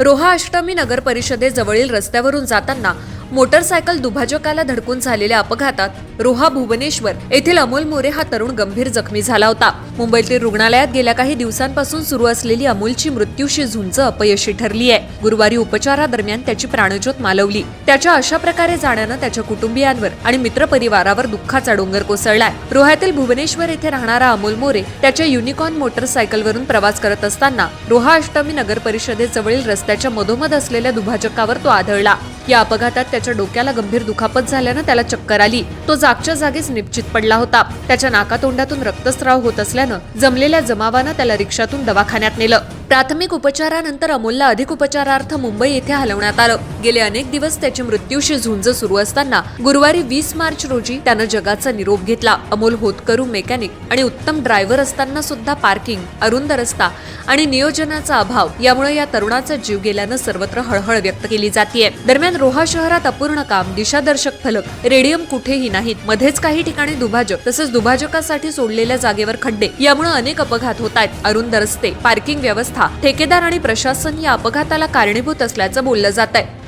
रोहा अष्टमी नगर परिषदेजवळील रस्त्यावरून जाताना मोटरसायकल दुभाजकाला धडकून झालेल्या अपघातात रोहा भुवनेश्वर येथील अमोल मोरे हा तरुण गंभीर जखमी झाला होता. मुंबईतील रुग्णालयात गेल्या काही दिवसांपासून सुरू असलेली अमोलची मृत्यूशी झुंज अपयशी ठरली आहे. गुरुवारी उपचारादरम्यान त्याची प्राणज्योत मालवली. त्याच्या अशा प्रकारे जाण्यानं त्याच्या कुटुंबियांवर आणि मित्रपरिवारावर दुःखाचा डोंगर कोसळलाय. रोह्यातील भुवनेश्वर येथे राहणारा अमोल मोरे त्याच्या युनिकॉर्न मोटरसायकलवरून प्रवास करत असताना रोहा अष्टमी नगर परिषदेजवळील रस्त्याच्या मधोमध असलेल्या दुभाजकावर तो आढळला या अपघातात त्याच्या डोक्याला गंभीर दुखापत झाल्यानं त्याला चक्कर आली. तो जागच्या जागीच निश्चित पडला होता. त्याच्या नाकातोंडातून रक्तस्राव होत असल्यानं जमलेल्या जमावानं त्याला रिक्षातून दवाखान्यात नेलं. प्राथमिक उपचारानंतर अमोलला अधिक उपचारार्थ मुंबई येथे हलवण्यात आलं. गेले अनेक दिवस त्याची मृत्यूशी झुंज सुरू असताना गुरुवारी वीस मार्च रोजी त्यानं जगाचा निरोप घेतला. अमोल होतकरू मेकॅनिक आणि उत्तम ड्रायव्हर असताना सुद्धा पार्किंग अरुंद रस्ता आणि नियोजनाचा अभाव यामुळे या तरुणाचा जीव गेल्यानं सर्वत्र हळहळ व्यक्त केली जाते दरम्यान रोहा शहरात अपूर्ण काम दिशादर्शक फलक रेडियम कुठेही नाहीत. मध्येच काही ठिकाणी दुभाजक तसंच दुभाजकासाठी सोडलेल्या जागेवर खड्डे. यामुळे अनेक अपघात होत आहेत. अरुंद रस्ते पार्किंग व्यवस्था ठेकेदार आणि प्रशासन या अपघाताला कारणीभूत असल्याचं बोललं जात आहे